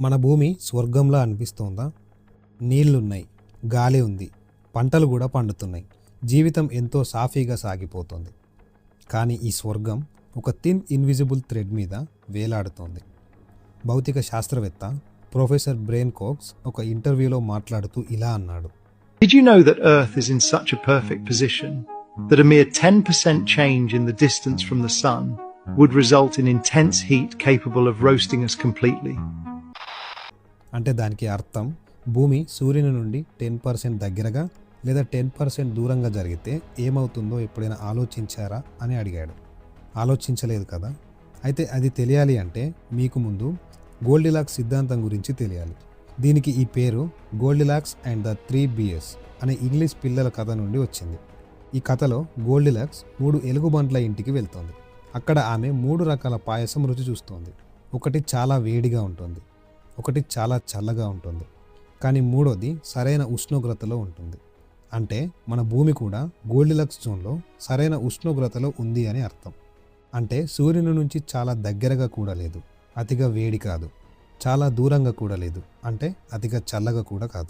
మన భూమి స్వర్గంలా అనిపిస్తోందా నీళ్ళున్నాయి గాలి ఉంది పంటలు కూడా పండుతున్నాయి జీవితం ఎంతో సాఫీగా సాగిపోతుంది కానీ ఈ స్వర్గం ఒక థిన్ ఇన్విజిబుల్ థ్రెడ్ మీద వేలాడుతోంది భౌతిక శాస్త్రవేత్త ప్రొఫెసర్ బ్రెయిన్ కోక్స్ ఒక ఇంటర్వ్యూలో మాట్లాడుతూ ఇలా అన్నాడు Did you know that Earth is in such a perfect position that a mere 10% change in the distance from the Sun would result in intense heat capable of roasting us completely? అంటే దానికి అర్థం భూమి సూర్యుని నుండి ten percent దగ్గరగా లేదా ten percent దూరంగా జరిగితే ఏమవుతుందో ఎప్పుడైనా ఆలోచించారా అని అడిగాడు. ఆలోచించలేదు కదా. అయితే అది తెలియాలి అంటే మీకు ముందు గోల్డిలాక్స్ సిద్ధాంతం గురించి తెలియాలి. దీనికి ఈ పేరు Goldilocks and the three bears అనే ఇంగ్లీష్ పిల్లల కథ నుండి వచ్చింది. ఈ కథలో గోల్డిలాక్స్ మూడు ఎలుగుబంట్ల ఇంటికి వెళ్తోంది. అక్కడ ఆమె మూడు రకాల పాయసం రుచి చూస్తోంది. ఒకటి చాలా వేడిగా ఉంటుంది. ఒకటి చాలా చల్లగా ఉంటుంది. కానీ మూడోది సరైన ఉష్ణోగ్రతలో ఉంటుంది. అంటే మన భూమి కూడా గోల్డిలక్స్ జోన్లో సరైన ఉష్ణోగ్రతలో ఉంది అని అర్థం. అంటే సూర్యుని నుంచి చాలా దగ్గరగా కూడా లేదు. అతిగా వేడి కాదు. చాలా దూరంగా కూడా లేదు. అంటే అతిగా చల్లగా కూడా కాదు.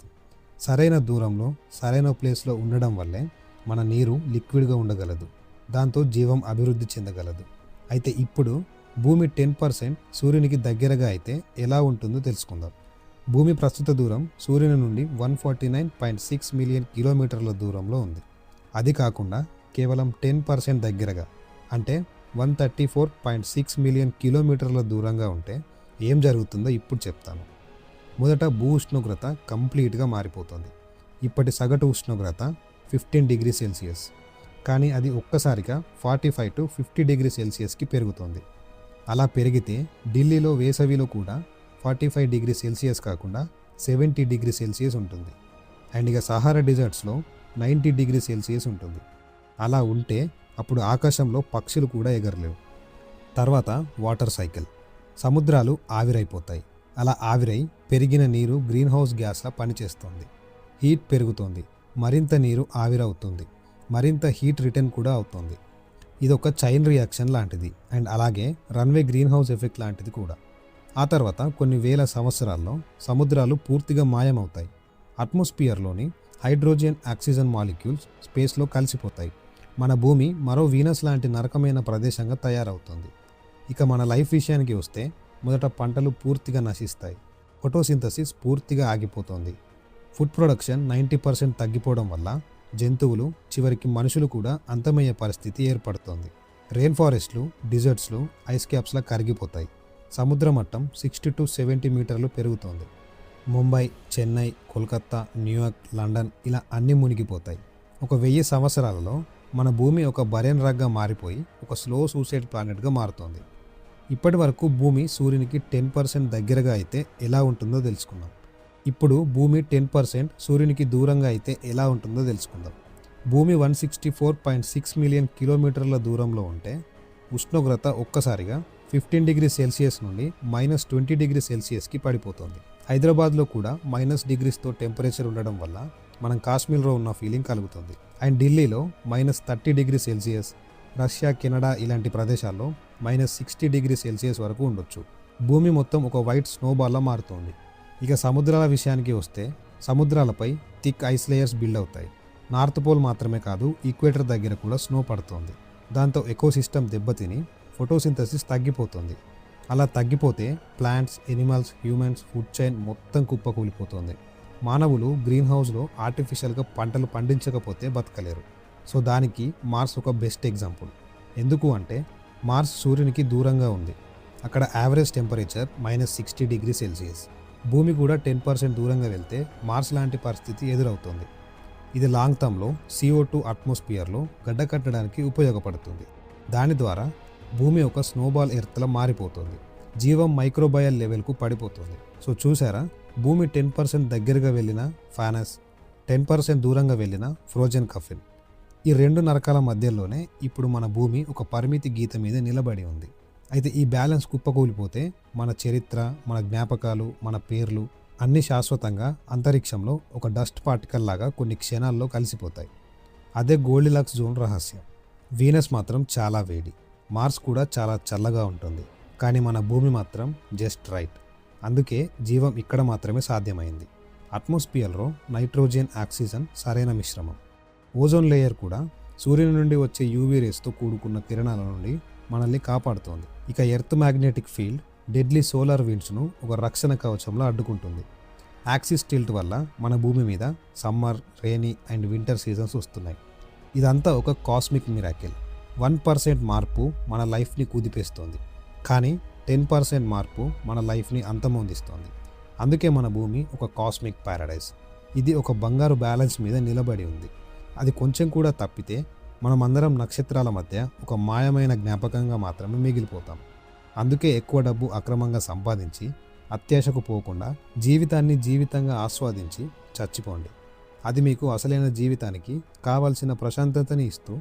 సరైన దూరంలో సరైన ప్లేస్లో ఉండడం వల్లే మన నీరు లిక్విడ్గా ఉండగలదు. దాంతో జీవం అభివృద్ధి చెందగలదు. అయితే ఇప్పుడు భూమి టెన్ పర్సెంట్ సూర్యునికి దగ్గరగా అయితే ఎలా ఉంటుందో తెలుసుకుందాం. భూమి ప్రస్తుత దూరం సూర్యుని నుండి one forty nine point six million కిలోమీటర్ల దూరంలో ఉంది. అది కాకుండా కేవలం టెన్ పర్సెంట్ దగ్గరగా అంటే one thirty four point six million కిలోమీటర్ల దూరంగా ఉంటే ఏం జరుగుతుందో ఇప్పుడు చెప్తాను. మొదట భూ ఉష్ణోగ్రత కంప్లీట్గా మారిపోతుంది. ఇప్పటి సగటు ఉష్ణోగ్రత ఫిఫ్టీన్ డిగ్రీ సెల్సియస్ కానీ అది ఒక్కసారిగా forty five to fifty degree సెల్సియస్కి పెరుగుతుంది. అలా పెరిగితే ఢిల్లీలో వేసవిలో కూడా ఫార్టీ ఫైవ్ డిగ్రీ సెల్సియస్ కాకుండా సెవెంటీ డిగ్రీ సెల్సియస్ ఉంటుంది. అండ్ ఇక సహారా డిజర్ట్స్లో నైంటీ డిగ్రీ సెల్సియస్ ఉంటుంది. అలా ఉంటే అప్పుడు ఆకాశంలో పక్షులు కూడా ఎగరలేవు. తర్వాత వాటర్ సైకిల్. సముద్రాలు ఆవిరైపోతాయి. అలా ఆవిరై పెరిగిన నీరు గ్రీన్ హౌస్ గ్యాస్లా పనిచేస్తుంది. హీట్ పెరుగుతుంది. మరింత నీరు ఆవిరవుతుంది. మరింత హీట్ రిటర్న్ కూడా అవుతుంది. ఇది ఒక చైన్ రియాక్షన్ లాంటిది. అండ్ అలాగే రన్వే గ్రీన్ హౌస్ ఎఫెక్ట్ లాంటిది కూడా. ఆ తర్వాత కొన్ని వేల సంవత్సరాల్లో సముద్రాలు పూర్తిగా మాయమవుతాయి. అట్మాస్ఫియర్లోని హైడ్రోజన్ ఆక్సిజన్ మాలిక్యూల్స్ స్పేస్లో కలిసిపోతాయి. మన భూమి మరో వీనస్ లాంటి నరకమైన ప్రదేశంగా తయారవుతుంది. ఇక మన లైఫ్ విషయానికి వస్తే మొదట పంటలు పూర్తిగా నశిస్తాయి. ఫోటోసింథసిస్ పూర్తిగా ఆగిపోతుంది. ఫుడ్ ప్రొడక్షన్ నైంటీ పర్సెంట్ తగ్గిపోవడం వల్ల జంతువులు చివరికి మనుషులు కూడా అంతమయ్యే పరిస్థితి ఏర్పడుతోంది. రెయిన్ ఫారెస్ట్లు డిజర్ట్స్లు ఐస్ క్యాప్స్లా కరిగిపోతాయి. సముద్ర మట్టం సిక్స్టీ టు సెవెంటీ మీటర్లు పెరుగుతోంది. Mumbai Chennai Kolkata New York London ఇలా అన్నీ మునిగిపోతాయి. ఒక వెయ్యి సంవత్సరాలలో మన భూమి ఒక బరెన్ రగ్గా మారిపోయి ఒక స్లో సూసైడ్ ప్లానెట్గా మారుతోంది. ఇప్పటి వరకు భూమి సూర్యునికి టెన్ పర్సెంట్ దగ్గరగా అయితే ఎలా ఉంటుందో తెలుసుకున్నాం ఇప్పుడు భూమి టెన్ పర్సెంట్ సూర్యునికి దూరంగా అయితే ఎలా ఉంటుందో తెలుసుకుందాం. భూమి one sixty four point six million కిలోమీటర్ల దూరంలో ఉంటే ఉష్ణోగ్రత ఒక్కసారిగా ఫిఫ్టీన్ డిగ్రీ సెల్సియస్ నుండి మైనస్ ట్వంటీ డిగ్రీ సెల్సియస్కి పడిపోతుంది. హైదరాబాద్లో కూడా మైనస్ డిగ్రీస్తో టెంపరేచర్ ఉండడం వల్ల మనం కాశ్మీర్లో ఉన్న ఫీలింగ్ కలుగుతుంది. అండ్ ఢిల్లీలో minus thirty degree Celsius Russia Canada ఇలాంటి ప్రదేశాల్లో మైనస్ సిక్స్టీ డిగ్రీ సెల్సియస్ వరకు ఉండొచ్చు. భూమి మొత్తం ఒక వైట్ స్నోబాల్లా మారుతోంది. ఇక సముద్రాల విషయానికి వస్తే సముద్రాలపై థిక్ ఐస్ లేయర్స్ బిల్డ్ అవుతాయి. నార్త్ పోల్ మాత్రమే కాదు ఈక్వేటర్ దగ్గర కూడా స్నో పడుతోంది. దాంతో ఎకోసిస్టమ్ దెబ్బతిని ఫోటోసింథసిస్ తగ్గిపోతుంది. అలా తగ్గిపోతే plants animals humans food chain మొత్తం కుప్పకూలిపోతుంది. మానవులు గ్రీన్ హౌస్లో ఆర్టిఫిషియల్గా పంటలు పండించకపోతే బతకలేరు. సో దానికి మార్స్ ఒక బెస్ట్ ఎగ్జాంపుల్. ఎందుకు అంటే మార్స్ సూర్యునికి దూరంగా ఉంది. అక్కడ average temperature minus sixty degree Celsius. భూమి కూడా టెన్ పర్సెంట్ దూరంగా వెళ్తే మార్స్ లాంటి పరిస్థితి ఎదురవుతుంది. ఇది లాంగ్ టర్మ్లో సిఓ టూ అట్మాస్ఫియర్లో గడ్డ కట్టడానికి ఉపయోగపడుతుంది. దాని ద్వారా భూమి ఒక స్నోబాల్ ఎర్త్లా మారిపోతుంది. జీవం మైక్రోబయల్ లెవెల్కు పడిపోతుంది. సో చూసారా? భూమి టెన్ పర్సెంట్ దగ్గరగా వెళ్ళిన ఫానస్ టెన్ పర్సెంట్ దూరంగా వెళ్ళిన ఫ్రోజన్ కఫిన్. ఈ రెండు నరకాల మధ్యలోనే ఇప్పుడు మన భూమి ఒక పరిమితి గీత మీద నిలబడి ఉంది. అయితే ఈ బ్యాలెన్స్ కుప్పకూలిపోతే మన చరిత్ర మన జ్ఞాపకాలు మన పేర్లు అన్నీ శాశ్వతంగా అంతరిక్షంలో ఒక డస్ట్ పార్టికల్ లాగా కొన్ని క్షణాల్లో కలిసిపోతాయి. అదే గోల్డిలాక్స్ జోన్ రహస్యం. వీనస్ మాత్రం చాలా వేడి. మార్స్ కూడా చాలా చల్లగా ఉంటుంది. కానీ మన భూమి మాత్రం జస్ట్ రైట్. అందుకే జీవం ఇక్కడ మాత్రమే సాధ్యమైంది. అట్మాస్ఫియర్లో నైట్రోజన్ ఆక్సిజన్ సరైన మిశ్రమం. ఓజోన్ లేయర్ కూడా సూర్యుని నుండి వచ్చే యూవీ రేస్తో కూడుకున్న కిరణాల నుండి మనల్ని కాపాడుతోంది. ఇక earth magnetic field deadly solar విండ్స్ను ఒక రక్షణ కవచంలో అడ్డుకుంటుంది. యాక్సిస్ టిల్ట్ వల్ల మన భూమి మీద summer rainy and winter seasons వస్తున్నాయి. ఇదంతా ఒక కాస్మిక్ మిరాకిల్. వన్ పర్సెంట్ మార్పు మన లైఫ్ని కుదిపేస్తోంది. కానీ టెన్ పర్సెంట్ మార్పు మన లైఫ్ని అంతమొందిస్తోంది. అందుకే మన భూమి ఒక కాస్మిక్ ప్యారడైజ్. ఇది ఒక బంగారు బ్యాలెన్స్ మీద నిలబడి ఉంది. అది కొంచెం కూడా తప్పితే మనం అందరం నక్షత్రాల మధ్య ఒక మాయమైన జ్ఞాపకంగా మాత్రమే మిగిలిపోతాం. అందుకే ఎక్కువ డబ్బు అక్రమంగా సంపాదించి అత్యాశకు పోకుండా జీవితాన్ని జీవితంగా ఆస్వాదించి చచ్చిపోండి. అది మీకు అసలైన జీవితానికి కావాల్సిన ప్రశాంతతని ఇస్తూ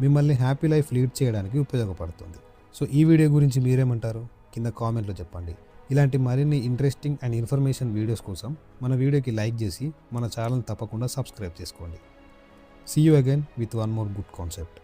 మిమ్మల్ని హ్యాపీ లైఫ్ లీడ్ చేయడానికి ఉపయోగపడుతుంది. సో ఈ వీడియో గురించి మీరేమంటారు? కింద కామెంట్లో చెప్పండి. ఇలాంటి మరిన్ని ఇంట్రెస్టింగ్ అండ్ ఇన్ఫర్మేషన్ వీడియోస్ కోసం మన వీడియోకి లైక్ చేసి మన ఛానల్ తప్పకుండా సబ్స్క్రైబ్ చేసుకోండి. See you again with one more good concept.